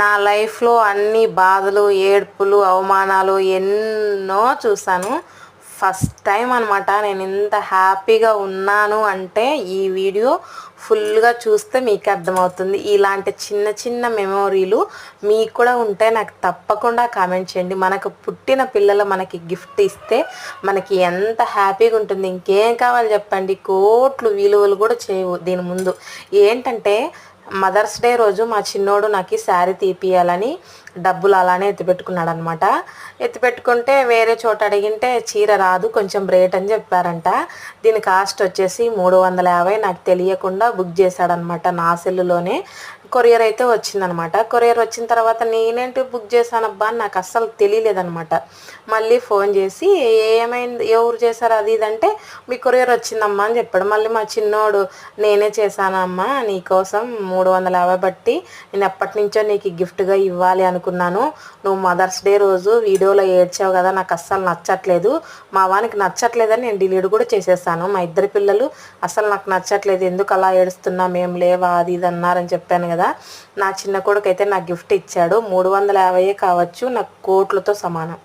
నా లైఫ్లో అన్ని బాధలు ఏడ్పులు అవమానాలు ఎన్నో చూశాను. ఫస్ట్ టైం అనమాట నేను ఇంత హ్యాపీగా ఉన్నాను అంటే ఈ వీడియో ఫుల్గా చూస్తే మీకు అర్థమవుతుంది. ఇలాంటి చిన్న చిన్న మెమోరీలు మీకు కూడా ఉంటే నాకు తప్పకుండా కామెంట్ చేయండి. మనకు పుట్టిన పిల్లలు మనకి గిఫ్ట్ ఇస్తే మనకి ఎంత హ్యాపీగా ఉంటుంది. ఇంకేం కావాలి చెప్పండి. కోట్లు విలువలు కూడా చేయవు దీని ముందు. ఏంటంటే మదర్స్ డే రోజు మా చిన్నోడు నాకు శారీ తీపియాలని డబ్బులు అలానే ఎత్తిపెట్టుకున్నాడు అనమాట ఎత్తిపెట్టుకుంటే వేరే చోట అడిగింటే చీర రాదు కొంచెం రేట్ అని చెప్పారంట. దీని కాస్ట్ వచ్చేసి మూడు వందల యాభై నాకు తెలియకుండా బుక్ చేశాడనమాట నా సెల్లులోనే. కొరియర్ అయితే వచ్చిందనమాట. కొరియర్ వచ్చిన తర్వాత నేనేంటి బుక్ చేశానబ్బా అని నాకు అస్సలు తెలియలేదనమాట. మళ్ళీ ఫోన్ చేసి ఏమైంది? ఎవరు చేశారు అది ఇది? అంటే మీ కొరియర్ వచ్చిందమ్మా అని చెప్పాడు. మళ్ళీ మా చిన్నోడు నేనే చేశానమ్మా నీకోసం మూడు వందల యాభై బట్టి నేను ఎప్పటి నుంచో నీకు గిఫ్ట్గా ఇవ్వాలి అనుకున్నాను. నువ్వు మదర్స్ డే రోజు వీడియోలో ఏడ్చావు కదా నాకు అస్సలు నచ్చట్లేదు. మా వానికి నచ్చట్లేదని నేను డిలీట్ కూడా చేసేసాను. మా ఇద్దరు పిల్లలు అసలు నాకు నచ్చట్లేదు. ఎందుకు అలా ఏడుస్తున్నా మేము లేవా? అది ఇది అన్నారని చెప్పాను కదా. నా చిన్న కొడుకు అయితే నాకు గిఫ్ట్ ఇచ్చాడు. మూడు వందల యాభై కావచ్చు నాకు కోట్లతో సమానం.